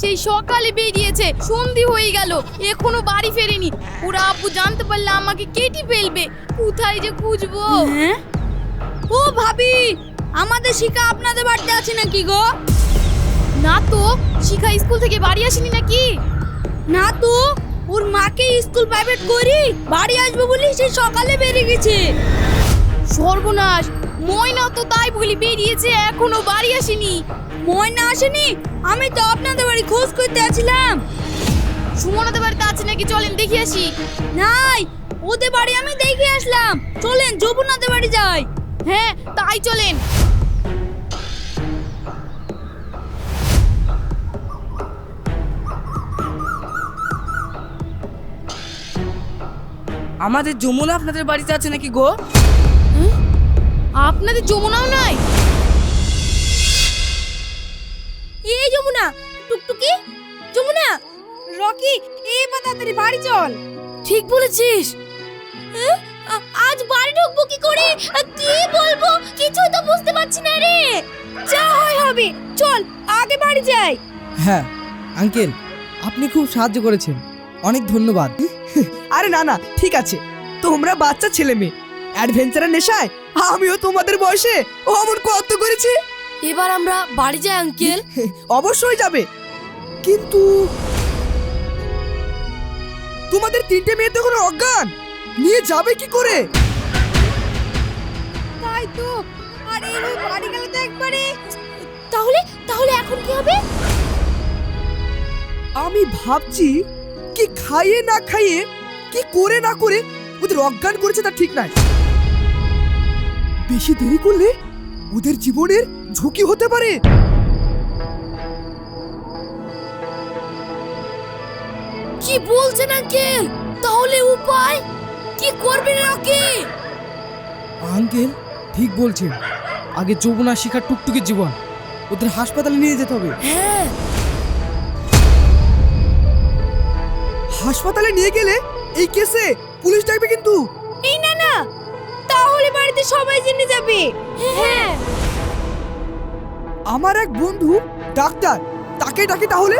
সেই সকালে বেরিয়েছে সন্ধি হয়ে গেল এখনও বাড়ি ফেরেনি। ওরা আব্বু জানতে পারলে আমাকে কেটে ফেলবে কোথায় যে খুঁজবো? হ্যাঁ? ও ভাবি আমাদের শিখা আপনাদের বাড়িতে আছে নাকি গো? না তো শিখা স্কুল থেকে বাড়ি আসেনি নাকি? না তো ওর মাকে স্কুল প্রাইভেট করি বাড়ি আসবে বলি সে সকালে বেরিয়ে গেছে। সর্বনাশ ময়না তো তাই বলি বেরিয়েছে এখনও বাড়ি আসেনি। ময়না আসেনি? আমি তো আপনাদের বাড়ি খোঁজ করতে আছিলাম। সুমনাদের বাড়িতে আছে নাকি চলেন দেখে আসি। নাই ওদের বাড়ি আমি দেখে আসলাম। চলেন যমুনাদের বাড়ি যাই। হ্যাঁ তাই চলেন। আমাদের যমুনা আপনাদের বাড়িতে আছে নাকি গো? আপনাদের যমুনাও নাই? টুকটুকি যমুনা রকি এবার তাড়াতাড়ি বাড়ি চল। ঠিক বলেছিস। আজ বাড়ি ঢুকবো কি করে? কি বলব? কিছুই তো বুঝতে পারছি না রে। যা হয় হবে। চল আগে বাড়ি যাই। হ্যাঁ আঙ্কেল আপনি খুব সাহায্য করেছেন। অনেক ধন্যবাদ। আরে না না ঠিক আছে। তোমরা বাচ্চা ছেলে মেয়ে। অ্যাডভেঞ্চারের নেশায় আমিও তোমাদের বয়সে। অমন কত করেছি? এবার আমরা বাড়ি যাই আঙ্কেল। অবশ্যই যাবে। কিন্তু তোমাদের তিনটে মেয়ে তো কোনো অজ্ঞান। নিয়ে যাবে কি করে? তাই তো। আরে এই বাড়ি গেল তো একবারে। তাহলে তাহলে এখন কি হবে? আমি ভাবছি কি খাইয়ে না খাইয়ে কি করে না করে ওদের অজ্ঞান করেছে তা ঠিক নাই। বেশি দেরি করলে ওদের জীবনের ঝুঁকি হতে পারে। কি বলছেন আঙ্কেল তাহলে উপায়? কি করবেন রকি? আঙ্কেল ঠিক বলছেন। আগে যমুনা শিখার টুকটুকির জীবন। ওদের হাসপাতালে নিয়ে যেতে হবে। হ্যাঁ। হাসপাতালে নিয়ে গেলে এই কেসে পুলিশ ডাকবে কিন্তু। এই না না। তাহলে বাড়িতে সবাই জেনে যাবে। হ্যাঁ। আমার এক বন্ধু ডাক্তার তাকে ডাকে তাহলে?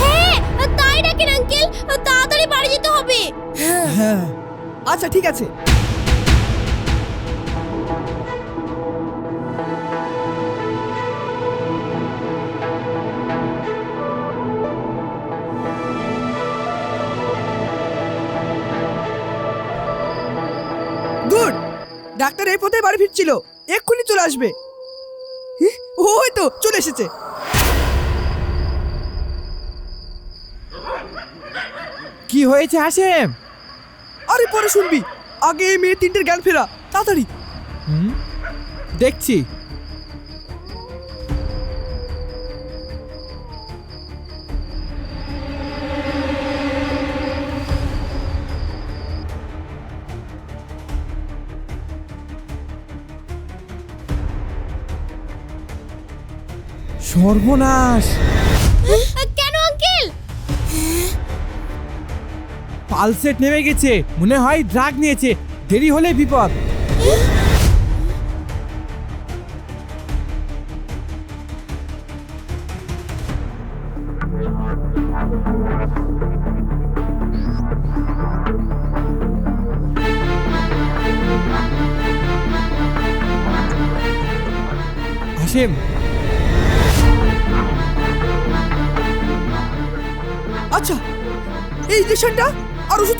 হ্যাঁ তাই ডাকেন আঙ্কেল? তাড়াতাড়ি বাড়ি যেতে হবে। হ্যাঁ। আচ্ছা ঠিক আছে। গুড। ডাক্তার এই পথে বাড়ি ফিরছিল। এক্ষুনি চলে আসবে। হি, ওই তো চলে এসেছে। কি হয়েছে হাসেম? আরে পরে শুনবি। আগে এই মেয়ে তিনটের জ্ঞান ফেরা তাড়াতাড়ি। হুম? দেখছি। সর্বনাশ! পালসেট নেমে গেছে। মনে হয় ড্রাগ নিয়েছে। দেরি হলে বিপদ।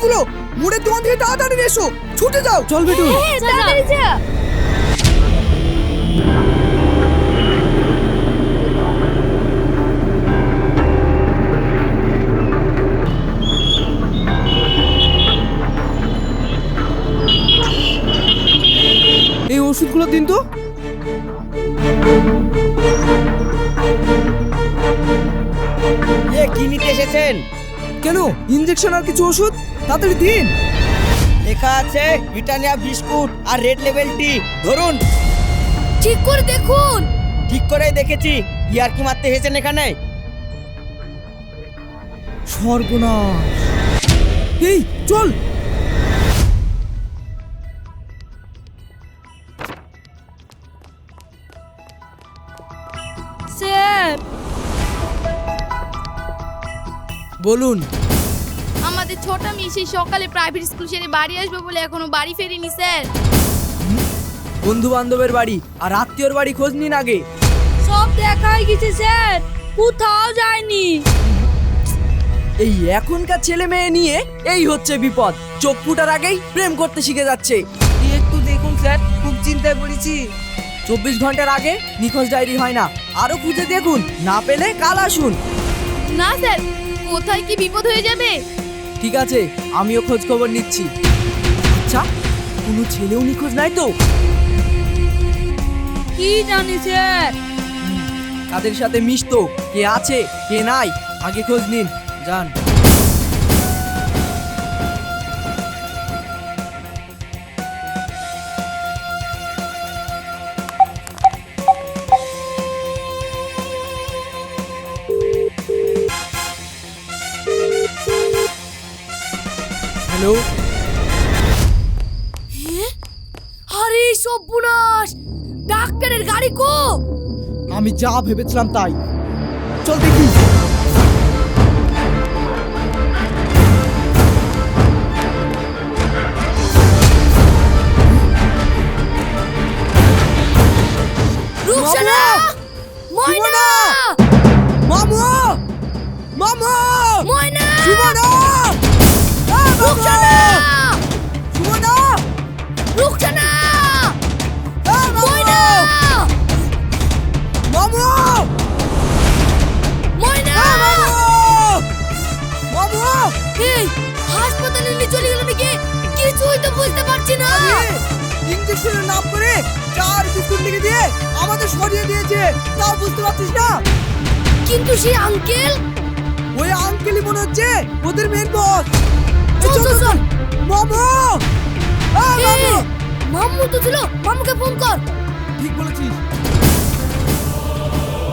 ওষুধগুলো মোড়ের দোকান থেকে তাড়াতাড়ি এসো। ছুটে যাও। চল বেটু। হ্যাঁ তাড়াতাড়ি যা। এই ওষুধগুলো দিন তো। এ কি নিতে এসেছেন? কেন? ইঞ্জেকশন আর কিছু ওষুধ? তাড়াতাড়ি দিন। লেখা আছে ব্রিটানিয়া বিস্কুট আর রেড লেভেল টি। ধরুন। ঠিক করে দেখুন। ঠিক করেই দেখেছি। ইয়ার কি মারতে এসেছেন এখানে? সর্বনাশ। এই চল। স্যার। বলুন। ছোট মেয়ে সেই সকালে প্রাইভেট স্কুল সেরে বাড়ি আসবে বলে এখনও বাড়ি ফেরেনি স্যার। বন্ধু বান্ধবের বাড়ি আর আত্মীয়র বাড়ি খোঁজ নিন আগে। সব দেখাই গেছে স্যার। কোথাও যায়নি। এই এখনকার ছেলে মেয়ে নিয়ে এই হচ্ছে বিপদ। চোখ ফুটার আগেই প্রেম করতে শিখে যাচ্ছে। একটু দেখুন স্যার খুব চিন্তায় পড়েছি। চব্বিশ ঘণ্টার আগে নিখোঁজ ডায়েরি হয় না। আরও খুঁজে দেখুন। না পেলে কাল আসুন। না স্যার কোথায় কি বিপদ হয়ে যাবে? ঠিক আছে আমিও খোঁজ খবর নিচ্ছি। আচ্ছা কোনো ছেলেও নিখোঁজ নাই তো? কি জানি স্যার কাদের সাথে মিশতো কে আছে কে নাই আগে খোঁজ নিন যান। হ্যালো? আরে সর্বনাশ! ডাক্তারের গাড়ি কো? আমি যা ভেবেছিলাম তাই। চল দেখি। কিছুই তো বুঝতে পারছি না। ইঞ্জেকশনের নাম করে চার বিস্কুট লিখে দিয়ে আমাদের সরিয়ে দিয়েছে। তাও বুঝতে পারছিস না? কিন্তু সেই আঙ্কেল ওই আঙ্কেলই মনে হচ্ছে ওদের মেন বস চল চল চল মামু! মামু! মাম্মু তো ছিল। মাম্মুকে ফোন কর। ঠিক বলেছিস।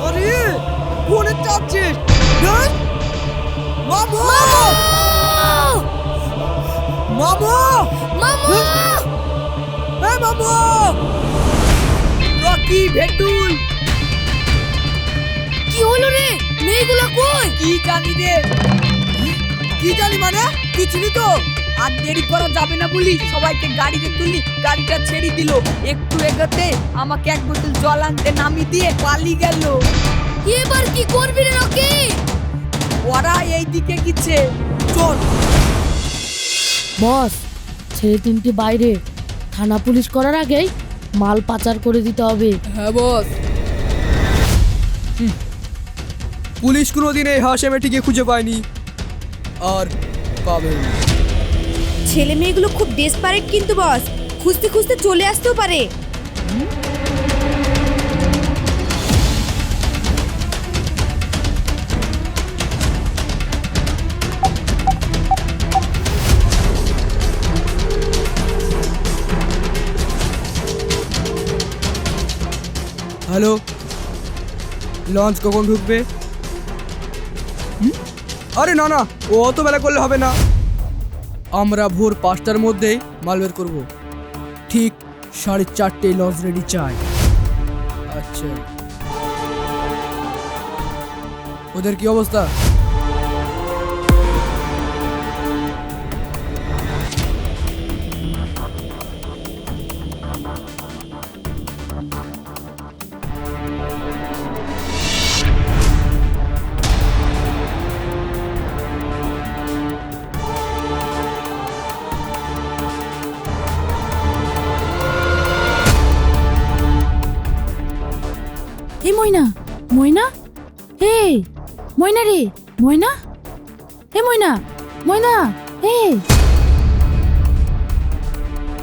আরে ফোনে। মামু! মামু! মামু রকি ভেটুল। কি হলো রে? মেয়েগুলো কই? কি জানি রে। কি জানি মানে? চিনি তো। আর দেরি করা যাবে না বলি সবাইকে গাড়িতে তুলি গাড়িটা ছেড়ে দিল। একটু এগোতে আমাকে এক বোতল জল আনতে নামি দিয়ে পালিয়ে গেল। এবার কি করবি রে রকি? ওরা এই দিকে গেছে। চল। বস ছেলে তিনটি বাইরে। থানা পুলিশ করার আগেই মাল পাচার করে দিতে হবে। হ্যাঁ বস। পুলিশ কোনোদিন এই হাসে মেয়েটিকে খুঁজে পায়নি। আর পাবে ছেলে মেয়েগুলো খুব ডেসপারেট কিন্তু বস। খুঁজতে খুঁজতে চলে আসতেও পারে। হ্যালো লঞ্চ কখন ঢুকবে? আরে না না, ও অত বেলা করলে হবে না। আমরা ভোর পাঁচটার মধ্যেই মাল বের করব। ঠিক সাড়ে চারটে লঞ্চ রেডি চাই। আচ্ছা। ওদের কি অবস্থা?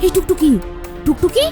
এই টুকটুকি টুকটুকি?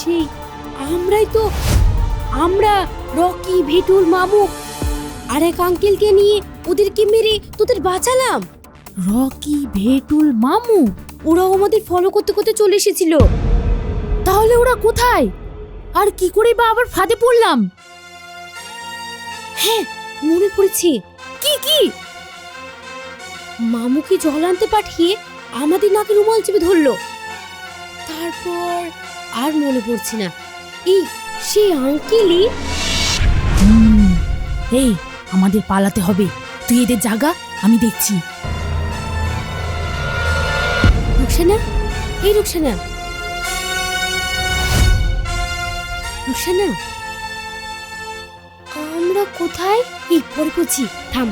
সেই আমরাই তো, আমরা রকি ভেটুল মামু আর এক আঙ্কেলকে নিয়ে ওদেরকে মেরে তোদের বাঁচালাম। রকি ভেটুল মামু, ওরাও আমাদের ফলো করতে করতে চলে এসেছিল। তাহলে ওরা কোথায়? আর কি করে বা আবার ফাঁদে পড়লাম? হ্যাঁ মনে পড়েছে। কি কি? মামুকে জল আনতে পাঠিয়ে আমাদের নাকে রুমাল চেপে ধরলো। তারপর আর মনে পড়ছে না। এই সেই আঙ্কেলই? এই আমাদের পালাতে হবে। তুই এদের জাগা আমি দেখছি। রুকসানা? এই রুকসানা। রুকসানা? আমরা কোথায়? এই পরে করছি থাম।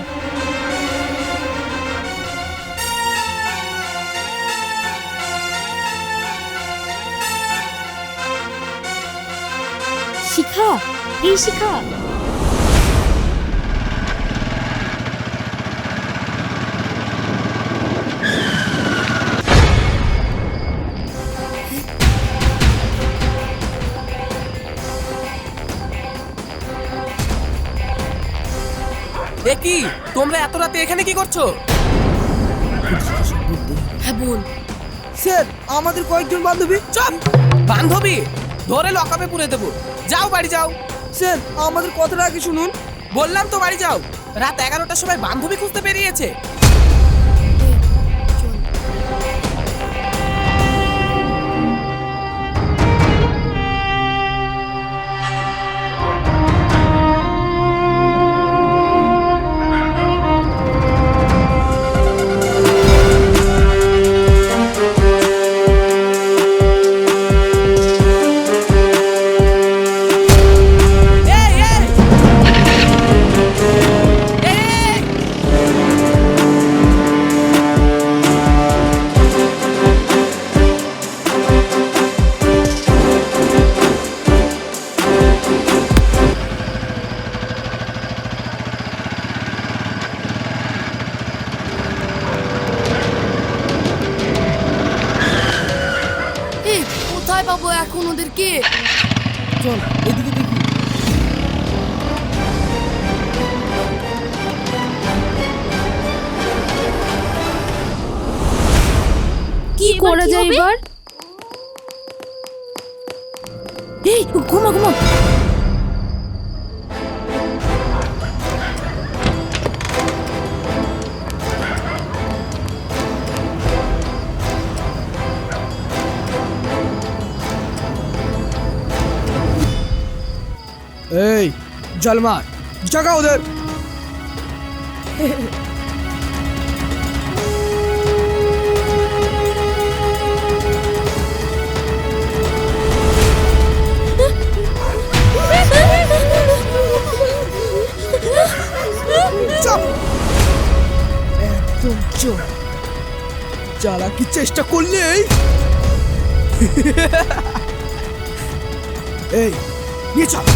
শিখা এই শিখা। কি? তোমরা এত রাতে এখানে কি করছ? হ্যাঁ বল। স্যার আমাদের কয়েকজন বান্ধবী চপ! বান্ধবী? ধরে লকাপে পুরে দেবো। যাও বাড়ি যাও। স্যার আমাদের কথাটা কি শুনুন। বললাম তো বাড়ি যাও। রাত এগারোটার সময় বান্ধবী খুঁজতে বেরিয়েছে। জল মার জাগা ওদের একদম চোখ চালাকি চেষ্টা করলেই? এই নিয়ে চাপ।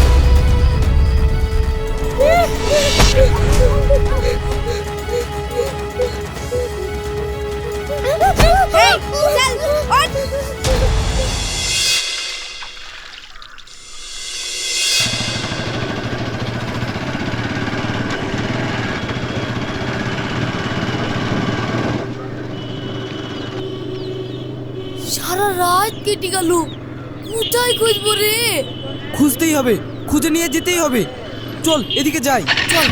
কেটে গেল। কোথায় খুঁজবো রে? খুঁজতেই হবে খুঁজে নিয়ে যেতেই হবে। চল এদিকে যাই চল।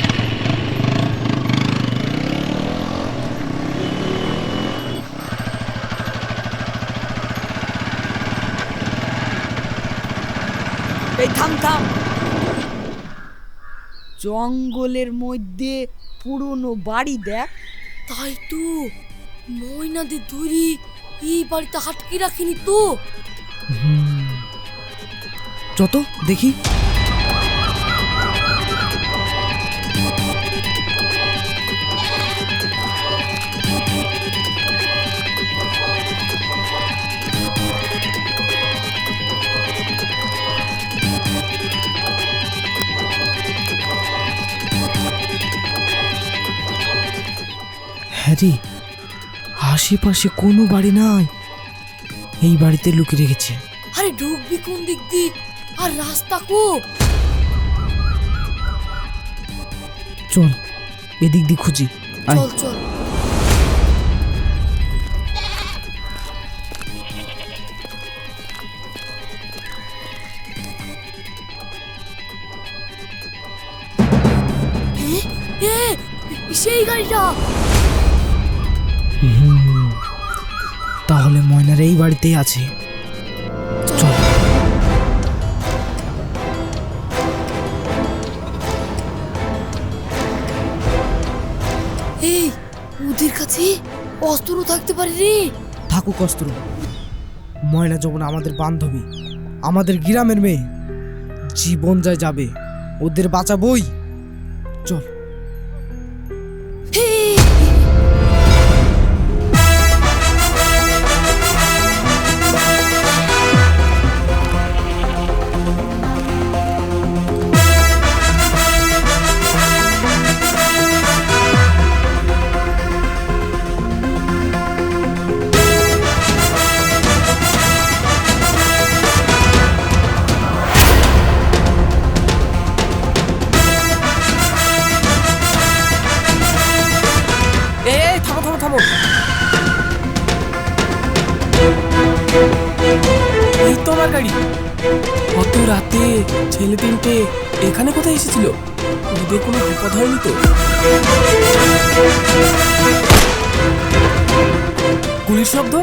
এই থাম থাম। জঙ্গলের মধ্যে পুরনো বাড়ি দেখ। তাই তো ময়নাদের ধরি এই বাড়িতে হাটকে রাখিনি তো। যত দেখি। হ্যারি আশেপাশে কোনো বাড়ি নাই। এই বাড়িতে লুকিয়ে রেখেছে। আরে ঢুকবি কোন দিক দিয়ে? আর রাস্তা কো চল এদিক দিয়ে খুঁজি। চল চল। সেই গাড়িটা। তাহলে ময়নার এই বাড়িতেই আছে। চল। এই ওদের কাছে অস্ত্র থাকতে পারে রে। থাকুক অস্ত্র। ময়না যখন আমাদের বান্ধবী আমাদের গ্রামের মেয়ে জীবন যায় যাবে ওদের বাঁচাবই। চল। গাড়ি। অত রাতে ছেলে তিনটে এখানে কোথায় এসেছিল? ওদের কোনো বিপদ হয়নি তো? গুলির শব্দ?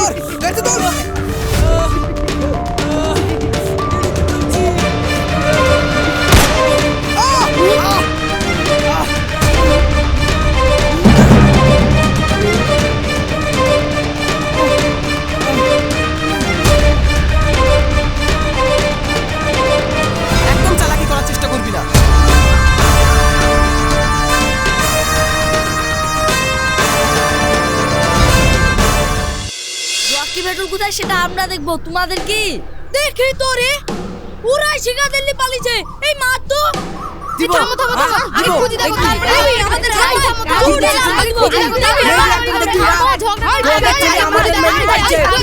ধর সবকে ধর রকি কোথায় সেটা আমরা দেখব তোমাদের কি দেখি তো রে ওরাই শিখা দিল্লি পালিছে এই মার তো দিব। থামো থামো থামো হ্যাঁ, আগে খুঁজি দেখো তারপরে আমাদের এই, থামো থামো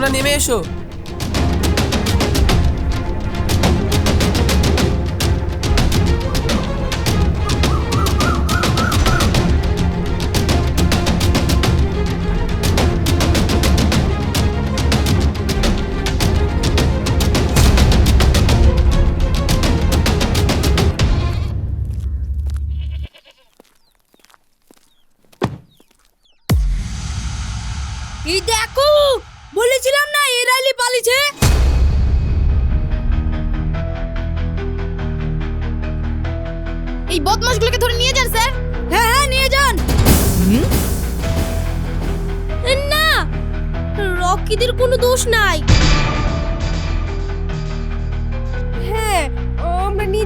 তোমরা নেমে এসো।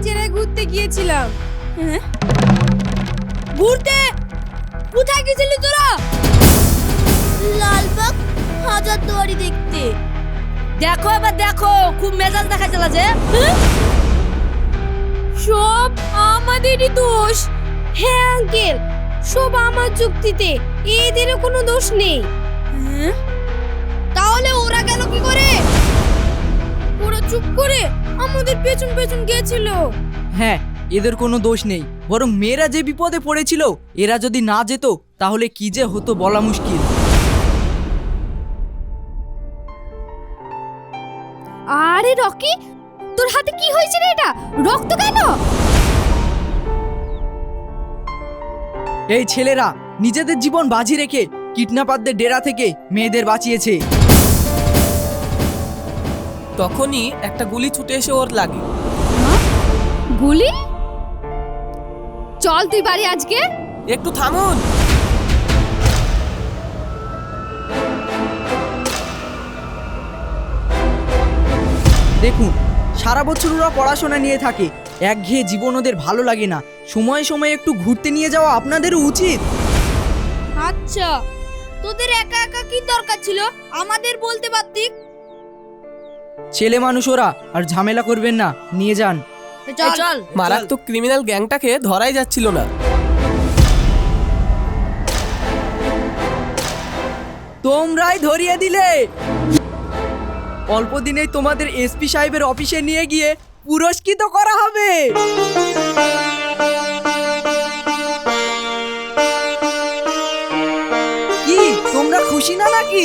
নিজেরাই ঘুরতে গিয়েছিলাম। হ্যাঁ? ঘুরতে? কোথায় গেছিলি তোরা? লালবাগ হাজার দুয়ারি দেখতে। দেখো এবার দেখো খুব মেজাজ দেখা চলেছে সব আমাদেরই দোষ। হ্যাঁ আঙ্কেল সব আমার যুক্তিতে। এদেরও কোনো দোষ নেই। তাহলে ওরা গেল কি করে? ওরা চুপ করে আমাদের পেছন পেছন গেছিল হ্যাঁ এদের কোনো দোষ নেই। বরং মেয়েরা যে বিপদে পড়েছিল এরা যদি না যেত তাহলে কি যে হতো বলা মুশকিল। আরে রকি তোর হাতে কি হয়েছে রে এটা? রক্ত কেন? এই ছেলেরা নিজেদের জীবন বাজি রেখে কিডন্যাপারদের ডেরা থেকে মেয়েদের বাঁচিয়েছে। তখনই একটা গুলি ছুটে এসে ওর লাগে। গুলি? চল তুই বাড়ি আজকে। একটু থামুন। দেখুন সারা বছর ওরা পড়াশোনা নিয়ে থাকে। একঘেয়ে জীবন ওদের ভালো লাগে না। সময়ে সময়ে একটু ঘুরতে নিয়ে যাওয়া আপনাদেরও উচিত। আচ্ছা তোদের একা একা কি দরকার ছিল? আমাদের বলতে পারতি? ছেলে মানুষ ওরা আর ঝামেলা করবেন না নিয়ে যান। চল। মারাত্মক ক্রিমিনাল গ্যাংটাকে ধরাই যাচ্ছিল না। তোমরাই ধরিয়ে দিলে। অল্প দিনেই তোমাদের এসপি সাহেবের অফিসে নিয়ে গিয়ে পুরস্কৃত করা হবে। কি তোমরা খুশি না নাকি?